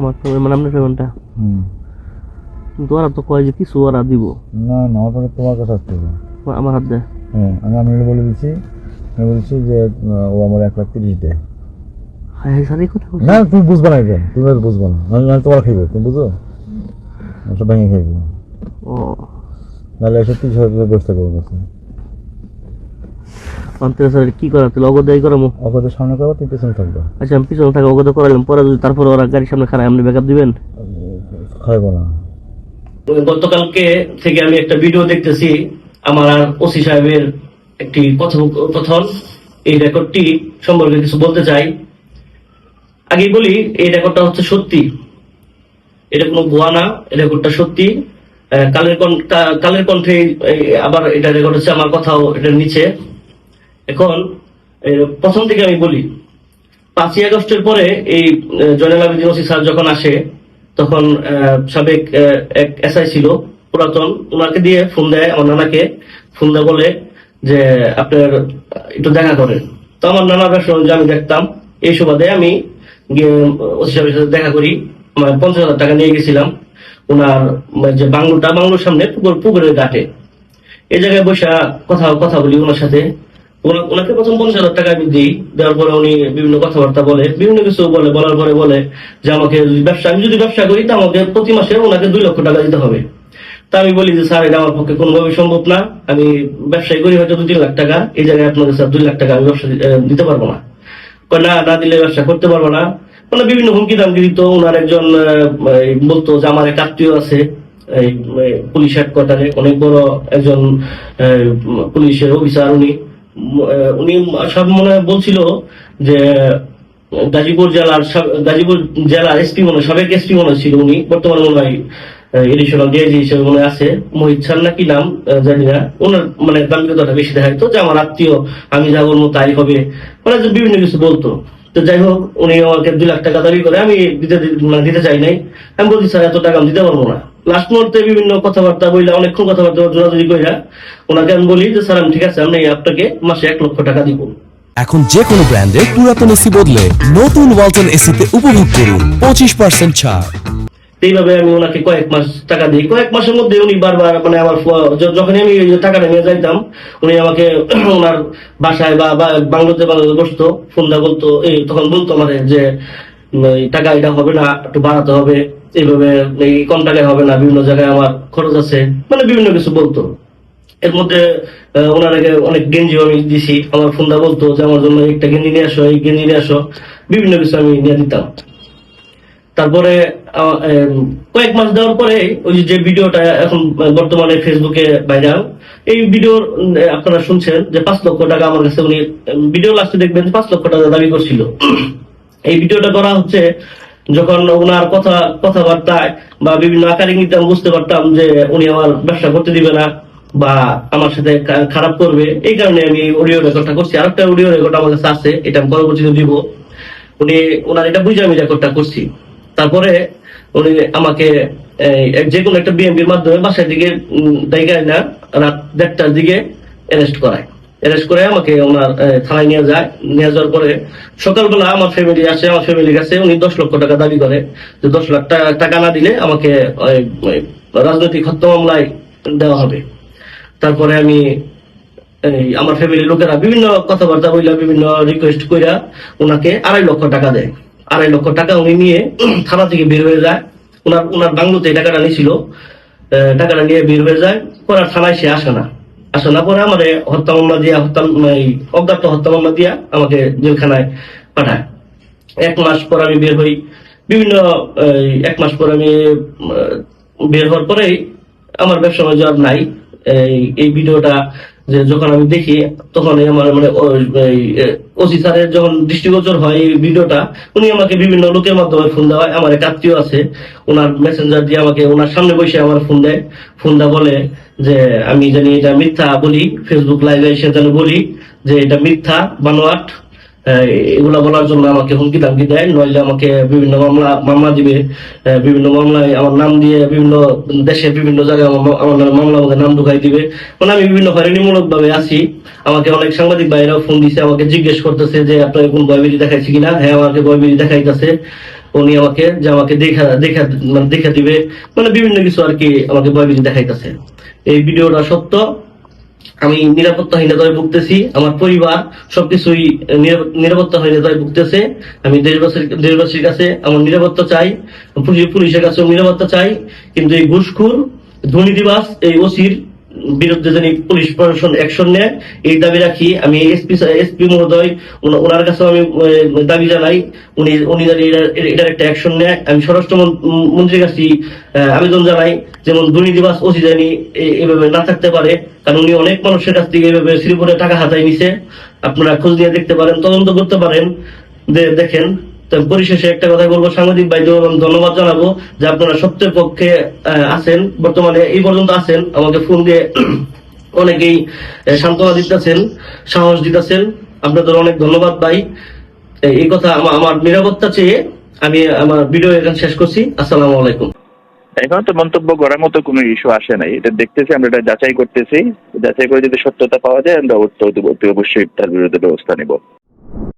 আমার পেমেন্ট মানে আপনার পেমেন্টটা ওরা তো কয় যে কিছু ওরা দিব। না না ওটা তোমার কাছে আসতে হবে। আমার হাত দেয়। হ্যাঁ আমি বলে দিচ্ছি আমি বলছি যে ও আমার এক লাখ তিরিশ দেয়। না তুমি বুঝবে না এটা। তুমি বুঝবে না। আমি তোমার খাইবো তুমি বুঝো? ওটা ভেঙে খাইবো। ও। নাহলে তিরিশ হাজার টাকা করব কাছে অন্তরে স্যার কি করা তুই অগদ দায়ী করামো অগদের সামনে করব তুমি পেছনে থাকবে। আচ্ছা আমি পিছনে অগদ করালাম পরে যদি তারপরে ওরা গাড়ির সামনে খারাপ আপনি ব্যাকআপ দিবেন? খাইবো না। গতকালকে থেকে আমি একটা ভিডিও দেখতেছি আমার আর ওসি সাহেবের একটি কথোপকথন এই রেকর্ডটি সম্পর্কে কিছু বলতে চাই। আগে বলি এই রেকর্ডটা হচ্ছে সত্যি। এটা কোনো ভুয়া না এই রেকর্ডটা সত্যি। আহ, কালের কণ্ঠ- কালের কণ্ঠে আবার এটা রেকর্ড হচ্ছে আমার কথাও এটার নিচে। এখন প্রথম থেকে আমি বলি, পাঁচই আগস্টের পরে এই জয়নাল আবেদিন ওসি স্যার যখন আসে, তখন সাবেক এক এসআই ছিল, পুরাতন ওনাকে দিয়ে ফোন দেয়, আমার নানাকে, ফোন দেয়, বলে যে, আপনার, একটু দেখা করেন। তো আমার নানা ব্যবসা আমি দেখতাম, এই সুবাদে আমি ওসি সাহেবের সাথে দেখা করি আমার পঞ্চাশ হাজার টাকা নিয়ে গেছিলাম ওনার যে বাংলোটা, বাংলোর সামনে পুকুর, পুকুরের ঘাটে। এই জায়গায় বসে কথা কথা বলি ওনার সাথে। ওনাকে প্রথম পঞ্চাশ হাজার টাকা আমি দিই, দেওয়ার পরে উনি বিভিন্ন কথাবার্তা বলে, বিভিন্ন কিছু বলে, বলার পরে বলে যে আমাকে ব্যবসা আমি যদি ব্যবসা করি, তা আমাকে প্রতি মাসে ওনাকে দুই লক্ষ টাকা দিতে হবে। তা আমি বলি যে, স্যার, এটা আমার পক্ষে কোনোভাবেই সম্ভব না। আমি ব্যবসায়ী করি, হয়তো দু তিন লাখ টাকা। এই জায়গায় আপনাকে, স্যার, দুই লাখ টাকা আমি ব্যবসা দিতে পারব না। না না দিলে ব্যবসা করতে পারব না। মানে বিভিন্ন হুমকি দামকি দিত। ওনার একজন বলতো যে, আমার এক আত্মীয় আছে। এই পুলিশ হেডকোয়ার্টারে অনেক বড় একজন পুলিশের অফিসার উনি। উনি সব মনে বলছিল যে, গাজীপুর জেলার গাজীপুর জেলার এসপি মনে সাবেক এসপি মনে ছিল উনি। বর্তমানে মনে হয় এডিশনাল ডিআইজি হিসেবে মনে আছে। মোহিত সার নাকি নাম জানি না। ওনার মানে দাম্ভিকতাটা বেশি দেখায় তো যে, আমার আত্মীয়, আমি যা বলব তাই হবে। মানে বিভিন্ন কিছু বলতো। তো যাই হোক, উনি আমাকে দুই লাখ টাকা দাবি করে, আমি দিতে মানে দিতে চাই নাই। আমি বলছি, স্যার, এত টাকা আমি দিতে পারব না। লাস্ট মুহূর্তে বিভিন্ন কথাবার্তা বইলা অনেকক্ষণ কথাবার্তা জোরাজুরি কইরা ওনাকে আমি বলি যে স্যার আমি ঠিক আছে আমি আপনাকে মাসে এক লক্ষ টাকা দিব। এখন যে কোনো ব্র্যান্ডের পুরাতন এসি বদলে নতুন ওয়ালটন এসিতে উপভোগ করুন পঁচিশ পার্সেন্ট ছাড়। এইভাবে আমি ওনাকে কয়েক মাস টাকা দিই। কয়েক মাসের মধ্যে উনি বারবার মানে আমার যখন আমি টাকাটা নিয়ে যাইতাম উনি আমাকে ওনার বাসায় বা বাংলোতে বাংলোতে বসতো ফোন দা বলতো এই তখন বলতো আমার যে টাকা এটা হবে না একটু বাড়াতে হবে। এইভাবে এই কম হবে না, বিভিন্ন জায়গায় আমার খরচ আছে মানে বিভিন্ন কিছু বলতো। এর মধ্যে ওনাকে অনেক গেঞ্জি আমি দিছি, আমার ফোনটা বলতো যে আমার জন্য একটা গেঞ্জি নিয়ে আসো, এই গেঞ্জি নিয়ে আসো, বিভিন্ন কিছু আমি নিয়ে দিতাম। তারপরে কয়েক মাস দেওয়ার পরে ওই যে ভিডিওটা এখন বর্তমানে ফেসবুকে ভাইরাল এই ভিডিও আপনারা শুনছেন যে পাঁচ লক্ষ টাকা আমার কাছে উনি ভিডিও লাস্টে দেখবেন পাঁচ লক্ষ টাকা দাবি করছিল। এই ভিডিওটা করা হচ্ছে যখন ওনার কথা, কথাবার্তায় বা বিভিন্ন আকারে নিতে আমি বুঝতে পারতাম যে উনি আমার ব্যবসা করতে দিবে না বা আমার সাথে খারাপ করবে। এই কারণে আমি অডিও রেকর্ডটা করছি। আরেকটা অডিও রেকর্ড আমার কাছে আছে, এটা আমি পরবর্তীতে দিব। উনি ওনার এটা বুঝে আমি রেকর্ডটা করছি। তারপরে উনি আমাকে যে কোনো একটা বিএমপির মাধ্যমে বাসার দিকে জায়গায় না, রাত দেড়টার দিকে অ্যারেস্ট করায়। অ্যারেস্ট করে আমাকে ওনার থানায় নিয়ে যায়। নিয়ে যাওয়ার পরে সকালবেলা আমার ফ্যামিলি আসে, আমার ফ্যামিলির কাছে। উনি দশ লক্ষ টাকা দাবি করে যে দশ লাখ টাকা- না দিলে আমাকে রাজনৈতিক হত্যা মামলায় দেওয়া হবে। তারপরে আমি আমার ফ্যামিলির লোকেরা বিভিন্ন কথাবার্তা বইলা, বিভিন্ন রিকোয়েস্ট কইরা ওনাকে আড়াই লক্ষ টাকা দেয়। আড়াই লক্ষ টাকা উনি নিয়ে থানা থেকে বের হয়ে যায়। ওনার ওনার বাংলোতে টাকাটা নিয়েছিল টাকাটা নিয়ে বের হয়ে যায়। আর থানায় সে আসে না। আসে না পরে আমার হত্যা মামলা দিয়া, হত্যা অজ্ঞাত হত্যা মামলা দিয়া আমাকে জেলখানায় পাঠায়। এক মাস পর আমি বের হই। বিভিন্ন এক মাস পর আমি বের হওয়ার পরেই আমার ব্যবসা আর নাই। এই ভিডিওটা যে যখন আমি দেখি তখন আমার মানে ওসি স্যারের যখন দৃষ্টিগোচর হয় এই ভিডিওটা, উনি আমাকে বিভিন্ন লোকের মাধ্যমে ফোন দেওয়া হয়। আমার এক আত্মীয় আছে, ওনার মেসেঞ্জার দিয়ে আমাকে, ওনার সামনে বসে আমার ফোন দেয়। ফোন দা বলে যে, আমি জানি এটা মিথ্যা বলি ফেসবুক লাইভে এসে যেন বলি যে, এটা মিথ্যা, বানোয়াট এগুলা বলার জন্য আমাকে হুমকি দামকি দেয়। নইলে আমাকে বিভিন্ন মামলা মামলা দিবে। বিভিন্ন মামলায় আমার নাম দিয়ে বিভিন্ন দেশের বিভিন্ন জায়গায় আমার নামে মামলা আমাকে নাম ঢুকাই দিবে। মানে আমি বিভিন্ন হয়রানিমূলক ভাবে আছি। আমাকে অনেক সাংবাদিক ভাইরাও ফোন দিছে, আমাকে জিজ্ঞেস করতেছে যে আপনার কোন বয়বিরি দেখাইছে কিনা? হ্যাঁ আমাকে বয়বিরি দেখাইতেছে। উনি আমাকে, যে আমাকে দেখা দেখা মানে দেখা দিবে। মানে বিভিন্ন কিছু আর কি আমাকে ভয়ভীতি দেখাইতেছে। এই ভিডিওটা সত্য। আমি নিরাপত্তাহীনতায় ভুগতেছি, আমার পরিবার সবকিছুই নিরাপত্তা নিরাপত্তাহীনতায় ভুগতেছে। আমি দেশবাসীর দেশবাসীর কাছে আমার নিরাপত্তা চাই, পুলিশ- পুলিশের কাছে নিরাপত্তা চাই, কিন্তু এই ঘুষখুর দুর্নীতিবাস এই ওসির বিরুদ্ধে যিনি পুলিশ প্রশাসন অ্যাকশন নেয়। এই দাবি রাখি আমি এসপি এসপি মহোদয় ওনার কাছেও আমি দাবি জানাই। উনি উনি এটার- একটা অ্যাকশন নেয়। আমি স্বরাষ্ট্র মন্ত্রীর কাছে আবেদন জানাই, যেমন দুর্নীতিবাস ওসি জানি এভাবে না থাকতে পারে, কারণ উনি অনেক মানুষের কাছ থেকে এভাবে শ্রীপুরে টাকা হাতায় নিছে। আপনারা খোঁজ নিয়ে দেখতে পারেন, তদন্ত করতে পারেন। দেখেন। পরিশেষে একটা কথা বলব। সাংবাদিক ভাইদের ধন্যবাদ জানাব যে আপনারা সত্যের পক্ষে আছেন, বর্তমানে এই পর্যন্ত আছেন। আমাকে ফোন দিয়ে অনেকেই সান্ত্বনা দিতেছেন, সাহস দিতেছেন। আপনাদের অনেক ধন্যবাদ ভাই। এই- কথা আমার নিরাপত্তা চেয়ে আমি আমার ভিডিও এখানে শেষ করছি। আসসালামু আলাইকুম। এখন তো মন্তব্য করার মতো কোনো ইস্যু আসে নাই। এটা দেখতেছি, আমরা এটা যাচাই করতেছি। যাচাই করে যদি সত্যতা পাওয়া যায়, আমরা অবশ্যই তার বিরুদ্ধে ব্যবস্থা নেব।